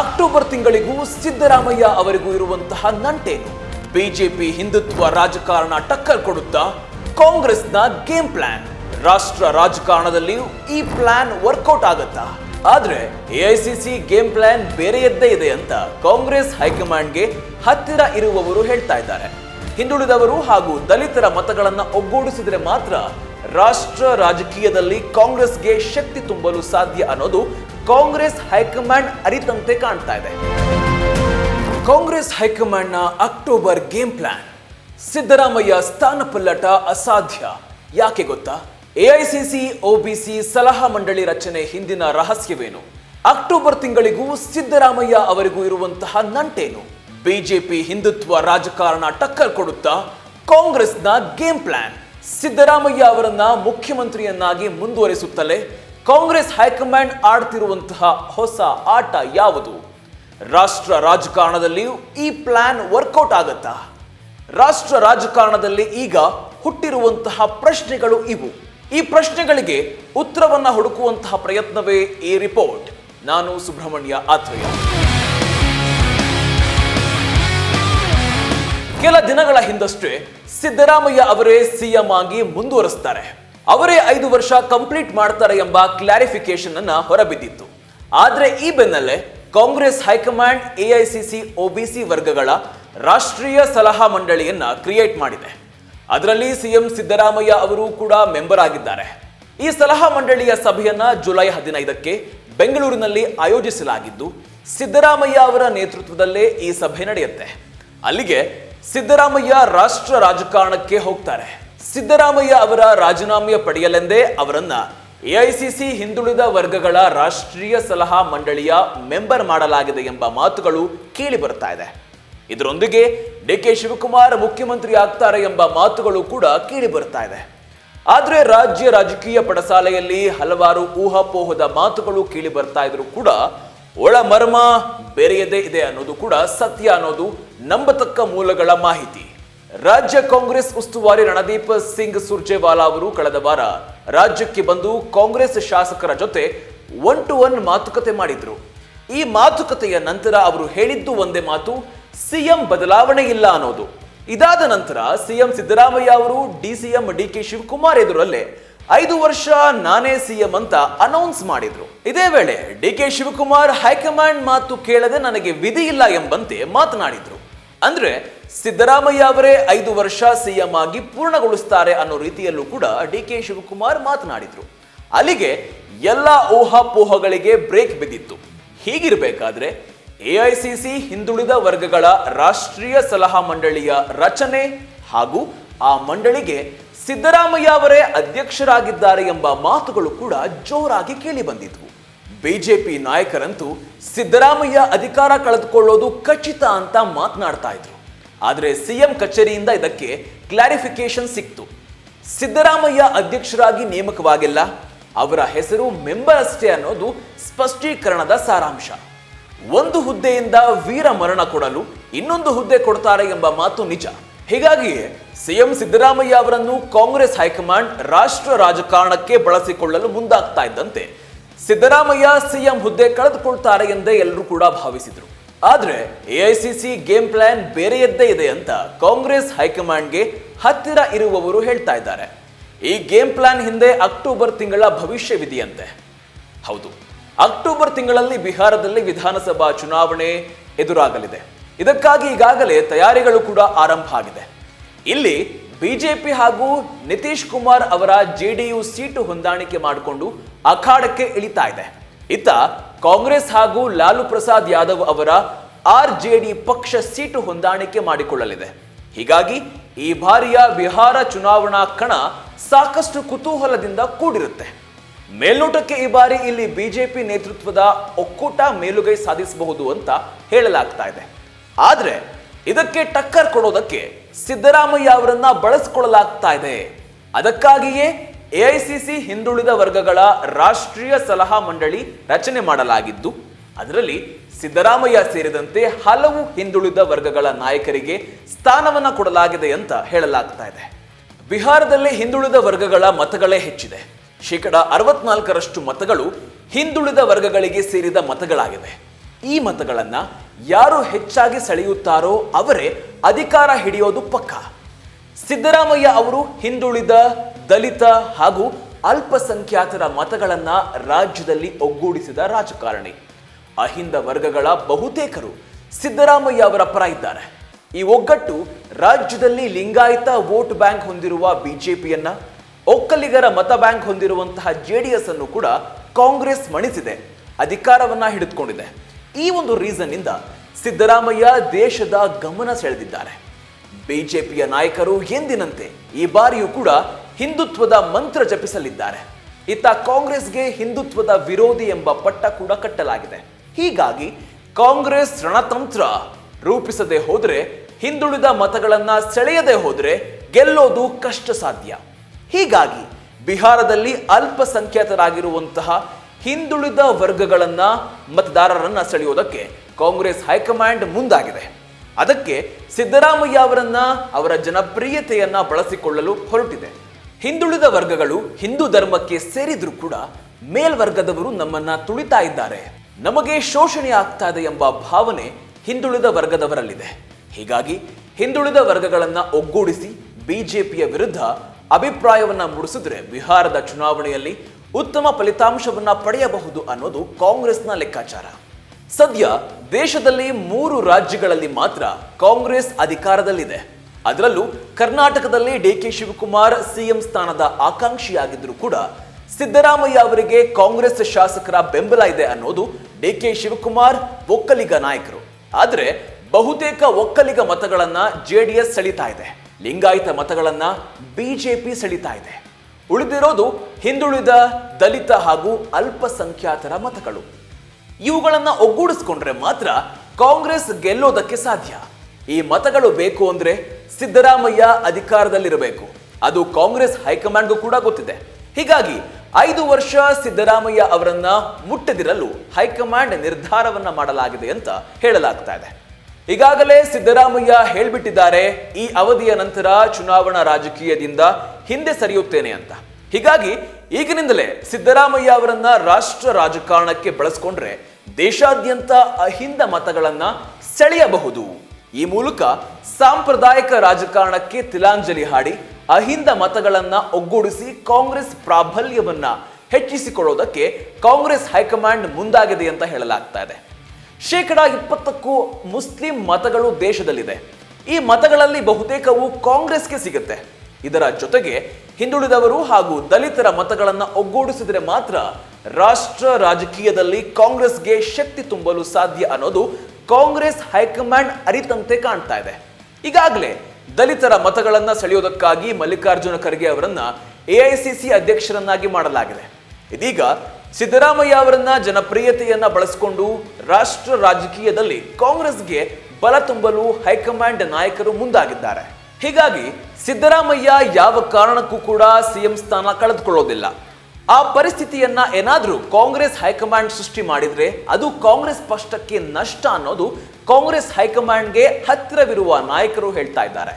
October ತಿಂಗಳಿಗೂ Siddaramaiah ಅವರಿಗೂ ಇರುವಂತಹ ನಂಟೇನು. BJP Hindutva ರಾಜಕಾರಣ ಟಕ್ಕರ್ ಕೊಡುತ್ತಾ ಕಾಂಗ್ರೆಸ್ನ ಗೇಮ್ ಪ್ಲಾನ್. ರಾಷ್ಟ್ರ ರಾಜಕಾರಣದಲ್ಲಿಯೂ ಈ ಪ್ಲಾನ್ ವರ್ಕೌಟ್ ಆಗತ್ತಾ? ಆದ್ರೆ ಎಐಸಿಸಿ ಗೇಮ್ ಪ್ಲಾನ್ ಬೇರೆಯದ್ದೇ ಇದೆ ಅಂತ ಕಾಂಗ್ರೆಸ್ ಹೈಕಮಾಂಡ್ಗೆ ಹತ್ತಿರ ಇರುವವರು ಹೇಳ್ತಾ ಇದ್ದಾರೆ. ಹಿಂದುಳಿದವರು ಹಾಗೂ ದಲಿತರ ಮತಗಳನ್ನು ಒಗ್ಗೂಡಿಸಿದರೆ ಮಾತ್ರ ರಾಷ್ಟ್ರ ರಾಜಕೀಯದಲ್ಲಿ ಕಾಂಗ್ರೆಸ್ಗೆ ಶಕ್ತಿ ತುಂಬಲು ಸಾಧ್ಯ ಅನ್ನೋದು ಕಾಂಗ್ರೆಸ್ ಹೈಕಮಾಂಡ್ ಅರಿತಂತೆ ಕಾಣ್ತಾ ಇದೆ. ಕಾಂಗ್ರೆಸ್ ಹೈಕಮಾಂಡ್ನ ಅಕ್ಟೋಬರ್ ಗೇಮ್ ಪ್ಲಾನ್. ಸಿದ್ದರಾಮಯ್ಯ ಸ್ಥಾನ ಪಲ್ಲಟ ಅಸಾಧ್ಯ. ಯಾಕೆ ಗೊತ್ತಾ? ಎಐಸಿಸಿ, ಒಬಿಸಿ ಸಲಹಾ ಮಂಡಳಿ ರಚನೆ ಹಿಂದಿನ ರಹಸ್ಯವೇನು? ಅಕ್ಟೋಬರ್ ತಿಂಗಳಿಗೂ ಸಿದ್ದರಾಮಯ್ಯ ಅವರಿಗೂ ಇರುವಂತಹ ನಂಟೇನು? ಬಿಜೆಪಿ ಹಿಂದುತ್ವ ರಾಜಕಾರಣ ಟಕ್ಕರ್ ಕೊಡುತ್ತಾ? ಕಾಂಗ್ರೆಸ್ನ ಗೇಮ್ ಪ್ಲಾನ್. ಸಿದ್ದರಾಮಯ್ಯ ಅವರನ್ನ ಮುಖ್ಯಮಂತ್ರಿಯನ್ನಾಗಿ ಮುಂದುವರಿಸುತ್ತಲೇ ಕಾಂಗ್ರೆಸ್ ಹೈಕಮಾಂಡ್ ಆಡ್ತಿರುವಂತಹ ಹೊಸ ಆಟ ಯಾವುದು? ರಾಷ್ಟ್ರ ರಾಜಕಾರಣದಲ್ಲಿಯೂ ಈ ಪ್ಲಾನ್ ವರ್ಕೌಟ್ ಆಗತ್ತಾ? ರಾಷ್ಟ್ರ ರಾಜಕಾರಣದಲ್ಲಿ ಈಗ ಹುಟ್ಟಿರುವಂತಹ ಪ್ರಶ್ನೆಗಳು ಇವು. ಈ ಪ್ರಶ್ನೆಗಳಿಗೆ ಉತ್ತರವನ್ನ ಹುಡುಕುವಂತಹ ಪ್ರಯತ್ನವೇ ಈ ರಿಪೋರ್ಟ್. ನಾನು ಸುಬ್ರಹ್ಮಣ್ಯ ಆತ್ರೇಯ. ಕೆಲ ದಿನಗಳ ಹಿಂದಷ್ಟೇ ಸಿದ್ದರಾಮಯ್ಯ ಅವರೇ ಸಿಎಂ ಆಗಿ ಮುಂದುವರಿಸ್ತಾರೆ. ಅವರೇ ಐದು ವರ್ಷ ಕಂಪ್ಲೀಟ್ ಮಾಡ್ತಾರೆ ಎಂಬ ಕ್ಲಾರಿಫಿಕೇಶನ್ ಅನ್ನ ಹೊರಬಿದ್ದಿತ್ತು. ಆದರೆ ಈ ಬೆನ್ನಲ್ಲೇ ಕಾಂಗ್ರೆಸ್ ಹೈಕಮಾಂಡ್ ಎಐಸಿಸಿ ಒಬಿಸಿ ವರ್ಗಗಳ ರಾಷ್ಟ್ರೀಯ ಸಲಹಾ ಮಂಡಳಿಯನ್ನ ಕ್ರಿಯೇಟ್ ಮಾಡಿದೆ. ಅದರಲ್ಲಿ ಸಿಎಂ ಸಿದ್ದರಾಮಯ್ಯ ಅವರು ಕೂಡ ಮೆಂಬರ್ ಆಗಿದ್ದಾರೆ. ಈ ಸಲಹಾ ಮಂಡಳಿಯ ಸಭೆಯನ್ನ ಜುಲೈ ಹದಿನೈದಕ್ಕೆ ಬೆಂಗಳೂರಿನಲ್ಲಿ ಆಯೋಜಿಸಲಾಗಿದ್ದು, ಸಿದ್ದರಾಮಯ್ಯ ಅವರ ನೇತೃತ್ವದಲ್ಲೇ ಈ ಸಭೆ ನಡೆಯುತ್ತೆ. ಅಲ್ಲಿಗೆ ಸಿದ್ದರಾಮಯ್ಯ ರಾಷ್ಟ್ರ ರಾಜಕಾರಣಕ್ಕೆ ಹೋಗ್ತಾರೆ. ಸಿದ್ದರಾಮಯ್ಯ ಅವರ ರಾಜೀನಾಮೆ ಪಡೆಯಲೆಂದೇ ಅವರನ್ನ ಎಐಸಿಸಿ ಹಿಂದುಳಿದ ವರ್ಗಗಳ ರಾಷ್ಟ್ರೀಯ ಸಲಹಾ ಮಂಡಳಿಯ ಮೆಂಬರ್ ಮಾಡಲಾಗಿದೆ ಎಂಬ ಮಾತುಗಳು ಕೇಳಿ ಬರ್ತಾ ಇದೆ. ಇದರೊಂದಿಗೆ ಡಿ ಕೆ ಶಿವಕುಮಾರ್ ಮುಖ್ಯಮಂತ್ರಿ ಆಗ್ತಾರೆ ಎಂಬ ಮಾತುಗಳು ಕೂಡ ಕೇಳಿ ಬರ್ತಾ ಇದೆ. ಆದರೆ ರಾಜ್ಯ ರಾಜಕೀಯ ಪಡಸಾಲೆಯಲ್ಲಿ ಹಲವಾರು ಊಹಾಪೋಹದ ಮಾತುಗಳು ಕೇಳಿ ಬರ್ತಾ ಇದ್ರು ಕೂಡ ಒಳ ಮರ್ಮ ಬೇರೆಯದೇ ಇದೆ ಅನ್ನೋದು ಕೂಡ ಸತ್ಯ ಅನ್ನೋದು ನಂಬತಕ್ಕ ಮೂಲಗಳ ಮಾಹಿತಿ. ರಾಜ್ಯ ಕಾಂಗ್ರೆಸ್ ಉಸ್ತುವಾರಿ ರಣದೀಪ್ ಸಿಂಗ್ ಸುರ್ಜೇವಾಲಾ ಅವರು ಕಳೆದ ವಾರ ರಾಜ್ಯಕ್ಕೆ ಬಂದು ಕಾಂಗ್ರೆಸ್ ಶಾಸಕರ ಜೊತೆ ಒನ್ ಟು ಒನ್ ಮಾತುಕತೆ ಮಾಡಿದ್ರು. ಈ ಮಾತುಕತೆಯ ನಂತರ ಅವರು ಹೇಳಿದ್ದು ಒಂದೇ ಮಾತು, ಸಿಎಂ ಬದಲಾವಣೆ ಇಲ್ಲ ಅನ್ನೋದು. ಇದಾದ ನಂತರ ಸಿಎಂ ಸಿದ್ದರಾಮಯ್ಯ ಅವರು ಡಿಸಿಎಂ ಡಿ ಕೆ ಶಿವಕುಮಾರ್ ಎದುರಲ್ಲೇ ಐದು ವರ್ಷ ನಾನೇ ಸಿಎಂ ಅಂತ ಅನೌನ್ಸ್ ಮಾಡಿದ್ರು. ಇದೇ ವೇಳೆ ಡಿ ಕೆ ಶಿವಕುಮಾರ್ ಹೈಕಮಾಂಡ್ ಮಾತು ಕೇಳದೆ ನನಗೆ ವಿಧಿ ಇಲ್ಲ ಎಂಬಂತೆ ಮಾತನಾಡಿದ್ರು. ಅಂದ್ರೆ ಸಿದ್ದರಾಮಯ್ಯ ಅವರೇ ಐದು ವರ್ಷ ಸಿಎಂ ಆಗಿ ಪೂರ್ಣಗೊಳಿಸ್ತಾರೆ ಅನ್ನೋ ರೀತಿಯಲ್ಲೂ ಕೂಡ ಡಿ ಕೆ ಶಿವಕುಮಾರ್ ಮಾತನಾಡಿದ್ರು. ಅಲ್ಲಿಗೆ ಎಲ್ಲ ಊಹಾಪೋಹಗಳಿಗೆ ಬ್ರೇಕ್ ಬಿದ್ದಿತ್ತು. ಹೀಗಿರಬೇಕಾದ್ರೆ ಎಐಸಿಸಿ ಹಿಂದುಳಿದ ವರ್ಗಗಳ ರಾಷ್ಟ್ರೀಯ ಸಲಹಾ ಮಂಡಳಿಯ ರಚನೆ ಹಾಗೂ ಆ ಮಂಡಳಿಗೆ ಸಿದ್ದರಾಮಯ್ಯ ಅವರೇ ಅಧ್ಯಕ್ಷರಾಗಿದ್ದಾರೆ ಎಂಬ ಮಾತುಗಳು ಕೂಡ ಜೋರಾಗಿ ಕೇಳಿ ಬಂದಿದ್ವು. ಬಿಜೆಪಿ ನಾಯಕರಂತೂ ಸಿದ್ದರಾಮಯ್ಯ ಅಧಿಕಾರ ಕಳೆದುಕೊಳ್ಳೋದು ಖಚಿತ ಅಂತ ಮಾತನಾಡ್ತಾ ಇದ್ರು. ಆದರೆ ಸಿಎಂ ಕಚೇರಿಯಿಂದ ಇದಕ್ಕೆ ಕ್ಲಾರಿಫಿಕೇಶನ್ ಸಿಕ್ತು. ಸಿದ್ದರಾಮಯ್ಯ ಅಧ್ಯಕ್ಷರಾಗಿ ನೇಮಕವಾಗಿಲ್ಲ. ಅವರ ಹೆಸರು ಮೆಂಬರ್ ಅಷ್ಟೇ ಅನ್ನೋದು ಸ್ಪಷ್ಟೀಕರಣದ ಸಾರಾಂಶ. ಒಂದು ಹುದ್ದೆಯಿಂದ ವೀರ ಮರಣ ಕೊಡಲು ಇನ್ನೊಂದು ಹುದ್ದೆ ಕೊಡ್ತಾರೆ ಎಂಬ ಮಾತು ನಿಜ. ಹೀಗಾಗಿಯೇ ಸಿಎಂ ಸಿದ್ದರಾಮಯ್ಯ ಅವರನ್ನು ಕಾಂಗ್ರೆಸ್ ಹೈಕಮಾಂಡ್ ರಾಷ್ಟ್ರ ರಾಜಕಾರಣಕ್ಕೆ ಬಳಸಿಕೊಳ್ಳಲು ಮುಂದಾಗ್ತಾ ಇದ್ದಂತೆ ಸಿದ್ದರಾಮಯ್ಯ ಸಿಎಂ ಹುದ್ದೆ ಕಳೆದುಕೊಳ್ತಾರೆ ಎಂದೇ ಎಲ್ಲರೂ ಕೂಡ ಭಾವಿಸಿದ್ರು. ಆದ್ರೆ ಎಐಸಿಸಿ ಗೇಮ್ ಪ್ಲಾನ್ ಬೇರೆಯದ್ದೇ ಇದೆ ಅಂತ ಕಾಂಗ್ರೆಸ್ ಹೈಕಮಾಂಡ್ಗೆ ಹತ್ತಿರ ಇರುವವರು ಹೇಳ್ತಾ ಇದ್ದಾರೆ. ಈ ಗೇಮ್ ಪ್ಲಾನ್ ಹಿಂದೆ ಅಕ್ಟೋಬರ್ ತಿಂಗಳ ಭವಿಷ್ಯವಿದೆಯಂತೆ. ಹೌದು, ಅಕ್ಟೋಬರ್ ತಿಂಗಳಲ್ಲಿ ಬಿಹಾರದಲ್ಲಿ ವಿಧಾನಸಭಾ ಚುನಾವಣೆ ಎದುರಾಗಲಿದೆ. ಇದಕ್ಕಾಗಿ ಈಗಾಗಲೇ ತಯಾರಿಗಳು ಕೂಡ ಆರಂಭ ಆಗಿದೆ. ಇಲ್ಲಿ ಬಿಜೆಪಿ ಹಾಗೂ ನಿತೀಶ್ ಕುಮಾರ್ ಅವರ ಜೆಡಿಯು ಸೀಟು ಹೊಂದಾಣಿಕೆ ಮಾಡಿಕೊಂಡು ಅಖಾಡಕ್ಕೆ ಇಳಿತಾ ಇದೆ. ಇತ್ತ ಕಾಂಗ್ರೆಸ್ ಹಾಗೂ ಲಾಲು ಪ್ರಸಾದ್ ಯಾದವ್ ಅವರ ಆರ್ ಜೆಡಿ ಪಕ್ಷ ಸೀಟು ಹೊಂದಾಣಿಕೆ ಮಾಡಿಕೊಳ್ಳಲಿದೆ. ಹೀಗಾಗಿ ಈ ಬಾರಿಯ ಬಿಹಾರ ಚುನಾವಣಾ ಕಣ ಸಾಕಷ್ಟು ಕುತೂಹಲದಿಂದ ಕೂಡಿರುತ್ತೆ. ಮೇಲ್ನೋಟಕ್ಕೆ ಈ ಬಾರಿ ಇಲ್ಲಿ ಬಿಜೆಪಿ ನೇತೃತ್ವದ ಒಕ್ಕೂಟ ಮೇಲುಗೈ ಸಾಧಿಸಬಹುದು ಅಂತ ಹೇಳಲಾಗ್ತಾ ಇದೆ. ಆದ್ರೆ ಇದಕ್ಕೆ ಟಕ್ಕರ್ ಕೊಡೋದಕ್ಕೆ ಸಿದ್ದರಾಮಯ್ಯ ಅವರನ್ನ ಬಳಸಿಕೊಳ್ಳಲಾಗ್ತಾ ಇದೆ. ಅದಕ್ಕಾಗಿಯೇ ಎಐಸಿಸಿ ಹಿಂದುಳಿದ ವರ್ಗಗಳ ರಾಷ್ಟ್ರೀಯ ಸಲಹಾ ಮಂಡಳಿ ರಚನೆ ಮಾಡಲಾಗಿದ್ದು, ಅದರಲ್ಲಿ ಸಿದ್ದರಾಮಯ್ಯ ಸೇರಿದಂತೆ ಹಲವು ಹಿಂದುಳಿದ ವರ್ಗಗಳ ನಾಯಕರಿಗೆ ಸ್ಥಾನವನ್ನ ಕೊಡಲಾಗಿದೆ ಅಂತ ಹೇಳಲಾಗ್ತಾ ಇದೆ. ಬಿಹಾರದಲ್ಲಿ ಹಿಂದುಳಿದ ವರ್ಗಗಳ ಮತಗಳೇ ಹೆಚ್ಚಿದೆ. ಶೇಕಡ ಅರವತ್ನಾಲ್ಕರಷ್ಟು ಮತಗಳು ಹಿಂದುಳಿದ ವರ್ಗಗಳಿಗೆ ಸೇರಿದ ಮತಗಳಾಗಿವೆ. ಈ ಮತಗಳನ್ನು ಯಾರು ಹೆಚ್ಚಾಗಿ ಸೆಳೆಯುತ್ತಾರೋ ಅವರೇ ಅಧಿಕಾರ ಹಿಡಿಯೋದು ಪಕ್ಕ. ಸಿದ್ದರಾಮಯ್ಯ ಅವರು ಹಿಂದುಳಿದ ದಲಿತ ಹಾಗೂ ಅಲ್ಪಸಂಖ್ಯಾತರ ಮತಗಳನ್ನು ರಾಜ್ಯದಲ್ಲಿ ಒಗ್ಗೂಡಿಸಿದ ರಾಜಕಾರಣಿ. ಅಹಿಂದ ವರ್ಗಗಳ ಬಹುತೇಕರು ಸಿದ್ದರಾಮಯ್ಯ ಅವರ ಪರ ಇದ್ದಾರೆ. ಈ ಒಗ್ಗಟ್ಟು ರಾಜ್ಯದಲ್ಲಿ ಲಿಂಗಾಯತ ವೋಟ್ ಬ್ಯಾಂಕ್ ಹೊಂದಿರುವ ಬಿಜೆಪಿಯನ್ನ, ಒಕ್ಕಲಿಗರ ಮತ ಬ್ಯಾಂಕ್ ಹೊಂದಿರುವಂತಹ ಜೆಡಿಎಸ್ ಅನ್ನು ಕೂಡ ಕಾಂಗ್ರೆಸ್ ಮಣಿಸಿದೆ, ಅಧಿಕಾರವನ್ನ ಹಿಡಿದುಕೊಂಡಿದೆ. ಈ ಒಂದು ರೀಸನ್ ಇಂದ ಸಿದ್ದರಾಮಯ್ಯ ದೇಶದ ಗಮನ ಸೆಳೆದಿದ್ದಾರೆ. ಬಿಜೆಪಿಯ ನಾಯಕರು ಎಂದಿನಂತೆ ಈ ಬಾರಿಯೂ ಕೂಡ ಹಿಂದುತ್ವದ ಮಂತ್ರ ಜಪಿಸಲಿದ್ದಾರೆ. ಇತ್ತ ಕಾಂಗ್ರೆಸ್ಗೆ ಹಿಂದುತ್ವದ ವಿರೋಧಿ ಎಂಬ ಪಟ್ಟ ಕೂಡ ಕಟ್ಟಲಾಗಿದೆ. ಹೀಗಾಗಿ ಕಾಂಗ್ರೆಸ್ ರಣತಂತ್ರ ರೂಪಿಸದೆ ಹೋದರೆ, ಹಿಂದುಳಿದ ಮತಗಳನ್ನ ಸೆಳೆಯದೆ ಹೋದರೆ ಗೆಲ್ಲೋದು ಕಷ್ಟ ಸಾಧ್ಯ ಹೀಗಾಗಿ ಬಿಹಾರದಲ್ಲಿ ಅಲ್ಪಸಂಖ್ಯಾತರಾಗಿರುವಂತಹ ಹಿಂದುಳಿದ ವರ್ಗಗಳನ್ನ ಮತದಾರರನ್ನ ಸೆಳೆಯುವುದಕ್ಕೆ ಕಾಂಗ್ರೆಸ್ ಹೈಕಮಾಂಡ್ ಮುಂದಾಗಿದೆ. ಅದಕ್ಕೆ ಸಿದ್ದರಾಮಯ್ಯ ಅವರನ್ನ ಅವರ ಜನಪ್ರಿಯತೆಯನ್ನ ಬಳಸಿಕೊಳ್ಳಲು ಹೊರಟಿದೆ. ಹಿಂದುಳಿದ ವರ್ಗಗಳು ಹಿಂದೂ ಧರ್ಮಕ್ಕೆ ಸೇರಿದ್ರೂ ಕೂಡ ಮೇಲ್ವರ್ಗದವರು ನಮ್ಮನ್ನ ತುಳಿತಾ ಇದ್ದಾರೆ. ನಮಗೆ ಶೋಷಣೆ ಆಗ್ತಾ ಇದೆ ಎಂಬ ಭಾವನೆ ಹಿಂದುಳಿದ ವರ್ಗದವರಲ್ಲಿದೆ. ಹೀಗಾಗಿ ಹಿಂದುಳಿದ ವರ್ಗಗಳನ್ನ ಒಗ್ಗೂಡಿಸಿ ಬಿಜೆಪಿಯ ವಿರುದ್ಧ ಅಭಿಪ್ರಾಯವನ್ನ ಮೂಡಿಸಿದ್ರೆ ಬಿಹಾರದ ಚುನಾವಣೆಯಲ್ಲಿ ಉತ್ತಮ ಫಲಿತಾಂಶವನ್ನು ಪಡೆಯಬಹುದು ಅನ್ನೋದು ಕಾಂಗ್ರೆಸ್ನ ಲೆಕ್ಕಾಚಾರ. ಸದ್ಯ ದೇಶದಲ್ಲಿ ಮೂರು ರಾಜ್ಯಗಳಲ್ಲಿ ಮಾತ್ರ ಕಾಂಗ್ರೆಸ್ ಅಧಿಕಾರದಲ್ಲಿದೆ. ಅದರಲ್ಲೂ ಕರ್ನಾಟಕದಲ್ಲಿ ಡಿ ಕೆ ಶಿವಕುಮಾರ್ ಸಿಎಂ ಸ್ಥಾನದ ಆಕಾಂಕ್ಷಿಯಾಗಿದ್ದರೂ ಕೂಡ ಸಿದ್ದರಾಮಯ್ಯ ಅವರಿಗೆ ಕಾಂಗ್ರೆಸ್ ಶಾಸಕರ ಬೆಂಬಲ ಇದೆ ಅನ್ನೋದು ಡಿ ಕೆ ಶಿವಕುಮಾರ್ ಒಕ್ಕಲಿಗ ನಾಯಕರು. ಆದರೆ ಬಹುತೇಕ ಒಕ್ಕಲಿಗ ಮತಗಳನ್ನ ಜೆಡಿಎಸ್ ಸೆಳೀತಾ ಇದೆ. ಲಿಂಗಾಯತ ಮತಗಳನ್ನ ಬಿಜೆಪಿ ಸೆಳೀತಾ ಇದೆ. ಉಳಿದಿರೋದು ಹಿಂದುಳಿದ ದಲಿತ ಹಾಗೂ ಅಲ್ಪಸಂಖ್ಯಾತರ ಮತಗಳು. ಇವುಗಳನ್ನು ಒಗ್ಗೂಡಿಸ್ಕೊಂಡ್ರೆ ಮಾತ್ರ ಕಾಂಗ್ರೆಸ್ ಗೆಲ್ಲೋದಕ್ಕೆ ಸಾಧ್ಯ. ಈ ಮತಗಳು ಬೇಕು ಅಂದ್ರೆ ಸಿದ್ದರಾಮಯ್ಯ ಅಧಿಕಾರದಲ್ಲಿರಬೇಕು. ಅದು ಕಾಂಗ್ರೆಸ್ ಹೈಕಮಾಂಡ್ಗೂ ಕೂಡ ಗೊತ್ತಿದೆ. ಹೀಗಾಗಿ ಐದು ವರ್ಷ ಸಿದ್ದರಾಮಯ್ಯ ಅವರನ್ನ ಮುಟ್ಟದಿರಲು ಹೈಕಮಾಂಡ್ ನಿರ್ಧಾರವನ್ನ ಮಾಡಲಾಗಿದೆ ಅಂತ ಹೇಳಲಾಗ್ತಾ ಇದೆ. ಈಗಾಗಲೇ ಸಿದ್ದರಾಮಯ್ಯ ಹೇಳ್ಬಿಟ್ಟಿದ್ದಾರೆ, ಈ ಅವಧಿಯ ನಂತರ ಚುನಾವಣಾ ರಾಜಕೀಯದಿಂದ ಹಿಂದೆ ಸರಿಯುತ್ತೇನೆ ಅಂತ. ಹೀಗಾಗಿ ಈಗಿನಿಂದಲೇ ಸಿದ್ದರಾಮಯ್ಯ ಅವರನ್ನ ರಾಷ್ಟ್ರ ರಾಜಕಾರಣಕ್ಕೆ ಬಳಸ್ಕೊಂಡ್ರೆ ದೇಶಾದ್ಯಂತ ಅಹಿಂದ ಮತಗಳನ್ನ ಸೆಳೆಯಬಹುದು. ಈ ಮೂಲಕ ಸಾಂಪ್ರದಾಯಿಕ ರಾಜಕಾರಣಕ್ಕೆ ತಿಲಾಂಜಲಿ ಹಾಡಿ ಅಹಿಂದ ಮತಗಳನ್ನ ಒಗ್ಗೂಡಿಸಿ ಕಾಂಗ್ರೆಸ್ ಪ್ರಾಬಲ್ಯವನ್ನ ಹೆಚ್ಚಿಸಿಕೊಳ್ಳೋದಕ್ಕೆ ಕಾಂಗ್ರೆಸ್ ಹೈಕಮಾಂಡ್ ಮುಂದಾಗಿದೆ ಅಂತ ಹೇಳಲಾಗ್ತಾ ಇದೆ. ಶೇಕಡ ಇಪ್ಪತ್ತಕ್ಕೂ ಮುಸ್ಲಿಂ ಮತಗಳು ದೇಶದಲ್ಲಿದೆ. ಈ ಮತಗಳಲ್ಲಿ ಬಹುತೇಕವು ಕಾಂಗ್ರೆಸ್ಗೆ ಸಿಗುತ್ತೆ. ಇದರ ಜೊತೆಗೆ ಹಿಂದುಳಿದವರು ಹಾಗೂ ದಲಿತರ ಮತಗಳನ್ನು ಒಗ್ಗೂಡಿಸಿದರೆ ಮಾತ್ರ ರಾಷ್ಟ್ರ ರಾಜಕೀಯದಲ್ಲಿ ಕಾಂಗ್ರೆಸ್ಗೆ ಶಕ್ತಿ ತುಂಬಲು ಸಾಧ್ಯ ಅನ್ನೋದು ಕಾಂಗ್ರೆಸ್ ಹೈಕಮಾಂಡ್ ಅರಿತಂತೆ ಕಾಣ್ತಾ ಇದೆ. ಈಗಾಗಲೇ ದಲಿತರ ಮತಗಳನ್ನು ಸೆಳೆಯೋದಕ್ಕಾಗಿ ಮಲ್ಲಿಕಾರ್ಜುನ ಖರ್ಗೆ ಅವರನ್ನ ಎಐಸಿಸಿ ಅಧ್ಯಕ್ಷರನ್ನಾಗಿ ಮಾಡಲಾಗಿದೆ. ಇದೀಗ ಸಿದ್ದರಾಮಯ್ಯ ಅವರನ್ನ ಜನಪ್ರಿಯತೆಯನ್ನ ಬಳಸಿಕೊಂಡು ರಾಷ್ಟ್ರ ರಾಜಕೀಯದಲ್ಲಿ ಕಾಂಗ್ರೆಸ್ಗೆ ಬಲ ತುಂಬಲು ಹೈಕಮಾಂಡ್ ನಾಯಕರು ಮುಂದಾಗಿದ್ದಾರೆ. ಹೀಗಾಗಿ ಸಿದ್ದರಾಮಯ್ಯ ಯಾವ ಕಾರಣಕ್ಕೂ ಕೂಡ ಸಿಎಂ ಸ್ಥಾನ ಕಳೆದುಕೊಳ್ಳೋದಿಲ್ಲ. ಆ ಪರಿಸ್ಥಿತಿಯನ್ನ ಏನಾದರೂ ಕಾಂಗ್ರೆಸ್ ಹೈಕಮಾಂಡ್ ಸೃಷ್ಟಿ ಮಾಡಿದ್ರೆ ಅದು ಕಾಂಗ್ರೆಸ್ ಪಕ್ಷಕ್ಕೆ ನಷ್ಟ ಅನ್ನೋದು ಕಾಂಗ್ರೆಸ್ ಹೈಕಮಾಂಡ್ಗೆ ಹತ್ತಿರವಿರುವ ನಾಯಕರು ಹೇಳ್ತಾ ಇದ್ದಾರೆ.